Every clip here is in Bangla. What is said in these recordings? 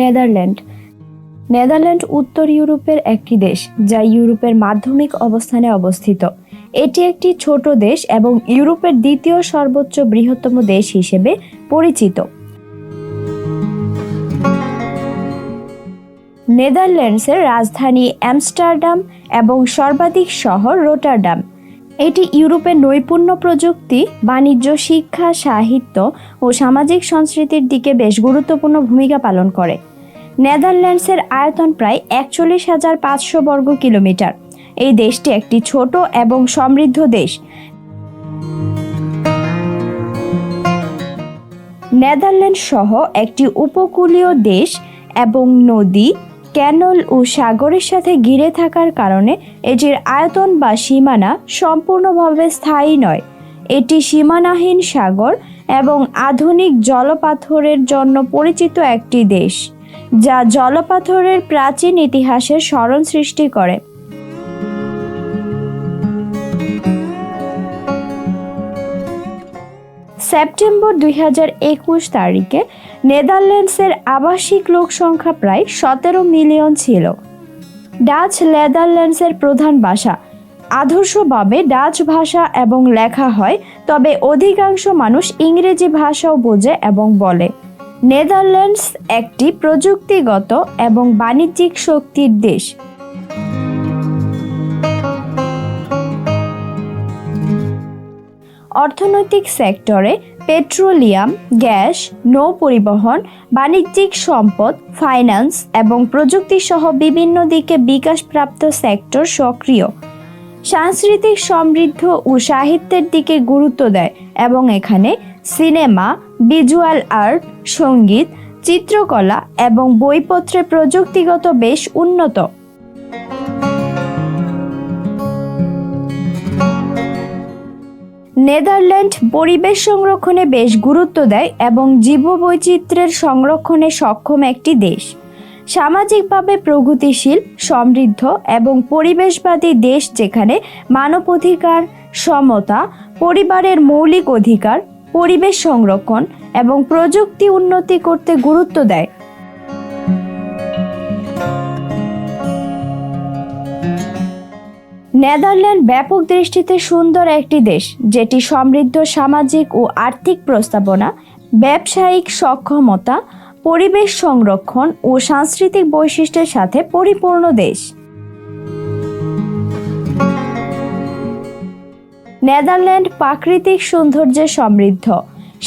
নেদারল্যান্ড। নেদারল্যান্ড উত্তর ইউরোপের একটি দেশ, যা ইউরোপের মাধ্যমিক অবস্থানে অবস্থিত। এটি একটি ছোট দেশ এবং ইউরোপের দ্বিতীয় সর্বোচ্চ বৃহত্তম দেশ হিসেবে পরিচিত। নেদারল্যান্ডসের রাজধানী অ্যামস্টারডাম এবং সর্বাধিক শহর রোটারডাম। এটি ইউরোপের নৈপুণ্য প্রযুক্তি, বাণিজ্য, শিক্ষা, সাহিত্য ও সামাজিক সংস্কৃতির দিকে বেশ গুরুত্বপূর্ণ ভূমিকা পালন করে। নেদারল্যান্ডসের আয়তন প্রায় একচল্লিশ হাজার পাঁচশো বর্গ কিলোমিটার। এই দেশটি একটি ছোট এবং সমৃদ্ধ দেশ। নেদারল্যান্ড সহ একটি উপকূলীয় দেশ এবং নদী ক্যানল ও সাগরের সাথে ঘিরে থাকার কারণে এটির আয়তন বা সীমানা সম্পূর্ণভাবে স্থায়ী নয়। এটি সীমানাহীন সাগর এবং আধুনিক জলপাথরের জন্য পরিচিত একটি দেশ, যা জলপাথরের প্রাচীন ইতিহাসের স্মরণ সৃষ্টি করে। সেপ্টেম্বর দুই তারিখে নেদারল্যান্ডসের আবাসিক লোক সংখ্যা প্রায় সতেরো মিলিয়ন ছিল। ডাচ নেদারল্যান্ডসের প্রধান ভাষা। আদর্শভাবে ডাচ ভাষা এবং লেখা হয়, তবে অধিকাংশ মানুষ ইংরেজি ভাষাও বোঝে এবং বলে। নেদারল্যান্ডস একটি প্রযুক্তিগত এবং বাণিজ্যিক শক্তির দেশ। অর্থনৈতিক সেক্টরে পেট্রোলিয়াম, গ্যাস নৌ পরিবহন বাণিজ্যিক সম্পদ, ফাইন্যান্স এবং প্রযুক্তি সহ বিভিন্ন দিকে বিকাশপ্রাপ্ত সেক্টর সক্রিয়। সাংস্কৃতিক সমৃদ্ধ ও সাহিত্যের দিকে গুরুত্ব দেয় এবং এখানে সিনেমা, ভিজুয়াল আর্ট, সংগীত, চিত্রকলা এবং বইপত্রে প্রযুক্তিগত বেশ উন্নত। নেদারল্যান্ড পরিবেশ সংরক্ষণে বেশ গুরুত্ব দেয় এবং জীববৈচিত্র্যের সংরক্ষণে সক্ষম একটি দেশ। সামাজিকভাবে প্রগতিশীল, সমৃদ্ধ এবং পরিবেশবাদী দেশ যেখানে মানবাধিকার সমতা, পরিবারের মৌলিক অধিকার, পরিবেশ সংরক্ষণ এবং প্রযুক্তি উন্নতি করতে গুরুত্ব দেয়। নেদারল্যান্ড ব্যাপক দৃষ্টিতে সুন্দর একটি দেশ, যেটি সমৃদ্ধ সামাজিক ও আর্থিক প্রস্তাবনা, ব্যবসায়িক সক্ষমতা, পরিবেশ সংরক্ষণ ও সাংস্কৃতিক বৈশিষ্ট্যের সাথে পরিপূর্ণ দেশ। নেদারল্যান্ড প্রাকৃতিক সৌন্দর্যে সমৃদ্ধ।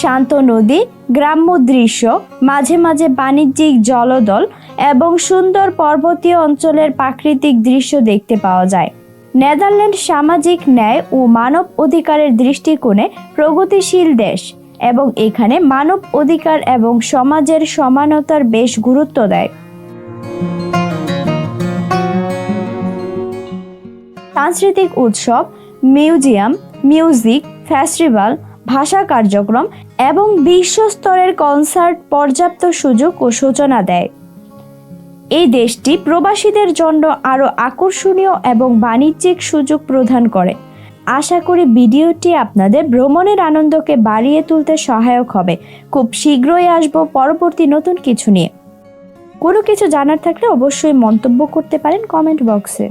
শান্ত নদী, গ্রাম্য দৃশ্য, মাঝে মাঝে বাণিজ্যিক জলদল এবং সুন্দর পর্বতীয় অঞ্চলের প্রাকৃতিক দৃশ্য দেখতে পাওয়া যায়। নেদারল্যান্ড সামাজিক ন্যায় ও মানব অধিকারের দৃষ্টিকোণে প্রগতিশীল দেশ এবং এখানে মানব অধিকার এবং সমাজের সমানতার বেশ গুরুত্ব দেয়। সাংস্কৃতিক উৎসব, মিউজিয়াম, মিউজিক, ফেস্টিভ্যাল, ভাষা কার্যক্রম এবং বিশ্বস্তরের কনসার্ট পর্যাপ্ত সুযোগ ও সূচনা দেয়। এই দেশটি প্রবাসীদের জন্য আরও আকর্ষণীয় এবং বাণিজ্যিক সুযোগ প্রদান করে। আশা করি ভিডিওটি আপনাদের ভ্রমণের আনন্দকে বাড়িয়ে তুলতে সহায়ক হবে। খুব শীঘ্রই আসব পরবর্তী নতুন কিছু নিয়ে। কোনো কিছু জানার থাকলে অবশ্যই মন্তব্য করতে পারেন কমেন্ট বক্সে।